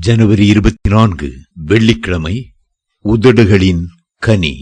ஜனவரி இருபத்தி நான்கு வெள்ளிக்கிழமை உதடுகளின் கனி.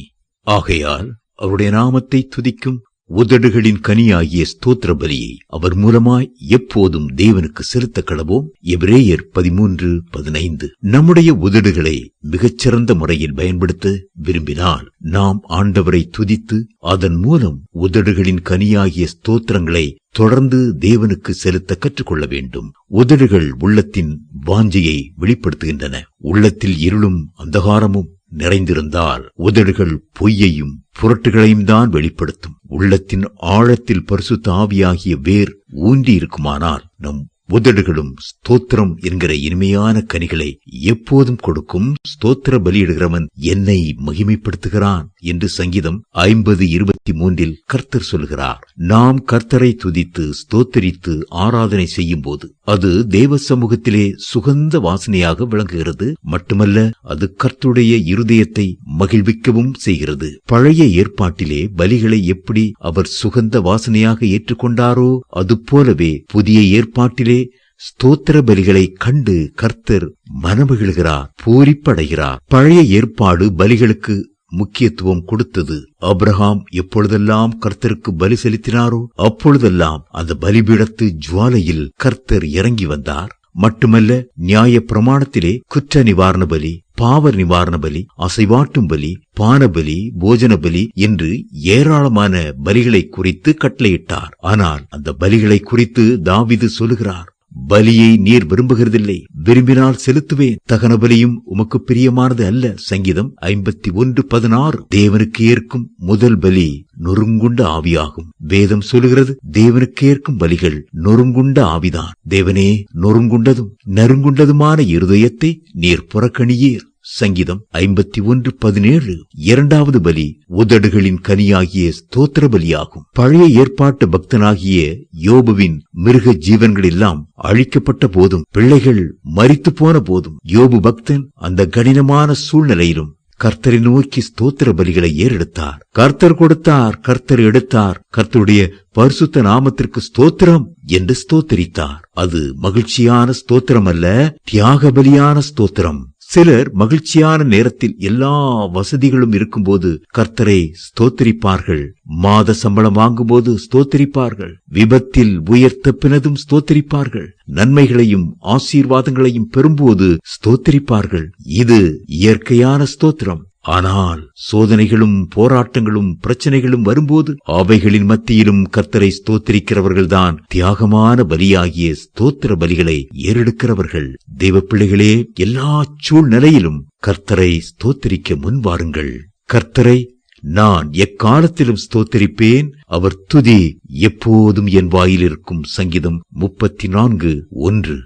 ஆகையால் அவருடைய நாமத்தை துதிக்கும் உதடுகளின் கனியாகிய ஸ்தோத்திர பலியை அவர் மூலமாய் எப்போதும் தேவனுக்கு செலுத்த கடவோம் எபிரேயர் பதிமூன்று பதினைந்து. நம்முடைய உதடுகளை மிகச்சிறந்த முறையில் பயன்படுத்த விரும்பினால் நாம் ஆண்டவரை துதித்து அதன் மூலம் உதடுகளின் கனியாகிய ஸ்தோத்திரங்களை தொடர்ந்து தேவனுக்கு செலுத்த கற்றுக்கொள்ள வேண்டும். உதடுகள் உள்ளத்தின் வாஞ்சையை வெளிப்படுத்துகின்றன. உள்ளத்தில் இருளும் அந்தகாரமும் நிறைந்திருந்தால் உதடுகள் பொய்யையும் புரட்டுகளையும் தான் வெளிப்படுத்தும். உள்ளத்தின் ஆழத்தில் பரிசுத்த ஆவியாகிய வேர் ஊன்றி இருக்குமானால் நம் உதடுகளும் ஸ்தோத்திரம் என்கிற இனிமையான கனிகளை எப்போதும் கொடுக்கும் ஸ்தோத்திர பலியிடுகிறவன் என்னை மகிமைப்படுத்துகிறான் என்று சங்கீதம் ஐம்பது இருபத்தி மூன்றில் கர்த்தர் சொல்கிறார் நாம் கர்த்தரை துதித்து ஸ்தோத்தரித்து ஆராதனை செய்யும் போது அது தேவ சமூகத்திலே சுகந்த வாசனையாக விளங்குகிறது. மட்டுமல்ல அது கர்த்தருடைய இருதயத்தை மகிழ்விக்கவும் செய்கிறது. பழைய ஏற்பாட்டிலே பலிகளை எப்படி அவர் சுகந்த வாசனையாக ஏற்றுக்கொண்டாரோ அதுபோலவே புதிய ஏற்பாட்டிலே ஸ்தோத்திர பலிகளை கண்டு கர்த்தர் மனமகிழ்கிறார் பூரிப்படைகிறார் பழைய ஏற்பாடு பலிகளுக்கு முக்கியத்துவம் கொடுத்தது. அப்ரஹாம் எப்பொழுதெல்லாம் கர்த்தருக்கு பலி செலுத்தினாரோ அப்பொழுதெல்லாம் அந்த பலிபீடத்து ஜுவாலையில் கர்த்தர் இறங்கி வந்தார். மட்டுமல்ல நியாய பிரமாணத்திலே குற்ற நிவாரண பலி பாவ நிவாரண பலி அசைவாட்டும் பலி பானபலி போஜன பலி என்று ஏராளமான பலிகளை குறித்து கட்டளையிட்டார். ஆனால் அந்த பலிகளை குறித்து தாவிது சொல்லுகிறார். பலியை நீர் விரும்புகிறதில்லை. விரும்பினால் செலுத்துவேன் தகன பலியும் உமக்கு பிரியமானது அல்ல. சங்கீதம் ஐம்பத்தி ஒன்று பதினாறு. தேவனுக்கு ஏற்கும் முதல் பலி நொறுங்குண்ட ஆவியாகும். வேதம் சொல்லுகிறது தேவனுக்கு ஏற்கும் பலிகள் நொறுங்குண்ட ஆவிதான். தேவனே நொறுங்குண்டதும் நறுங்குண்டதுமான இருதயத்தை நீர் புறக்கணியீர். சங்கீதம் ஐம்பத்தி ஒன்று பதினேழு. இரண்டாவது பலி உதடுகளின் கனியாகிய ஸ்தோத்திர பலியாகும் பழைய ஏற்பாட்டு பக்தனாகிய யோபுவின் மிருக ஜீவன்கள் எல்லாம் அழிக்கப்பட்ட போதும் பிள்ளைகள் மறித்து போன போதும் யோபு பக்தன் அந்த கடினமான சூழ்நிலையிலும் கர்த்தரை நோக்கி ஸ்தோத்திர பலிகளை ஏறெடுத்தார். கர்த்தர் கொடுத்தார் கர்த்தர் எடுத்தார் கர்த்தருடைய பரிசுத்த நாமத்திற்கு ஸ்தோத்திரம் என்று ஸ்தோத்தரித்தார். அது மகிழ்ச்சியான ஸ்தோத்திரம் அல்ல தியாக பலியான ஸ்தோத்திரம். சிலர் மகிழ்ச்சியான நேரத்தில் எல்லா வசதிகளும் இருக்கும்போது கர்த்தரை ஸ்தோத்தரிப்பார்கள். மாத சம்பளம் வாங்கும்போது ஸ்தோத்தரிப்பார்கள். விபத்தில் உயர்த்த பினதும் ஸ்தோத்தரிப்பார்கள். நன்மைகளையும் ஆசீர்வாதங்களையும் பெறும்போது ஸ்தோத்தரிப்பார்கள். இது இயற்கையான ஸ்தோத்திரம். ஆனால் சோதனைகளும் போராட்டங்களும் பிரச்சனைகளும் வரும்போது அவைகளின் மத்தியிலும் கர்த்தரை ஸ்தோத்திரிக்கிறவர்கள்தான் தியாகமான பலியாகிய ஸ்தோத்திர பலிகளை ஏறெடுக்கிறவர்கள். தெய்வ பிள்ளைகளே எல்லா சூழ்நிலையிலும் கர்த்தரை ஸ்தோத்திரிக்க முன்வாருங்கள். கர்த்தரை நான் எக்காலத்திலும் ஸ்தோத்தரிப்பேன். அவர் துதி எப்போதும் என் வாயில் இருக்கும் சங்கீதம் முப்பத்தி நான்கு ஒன்று.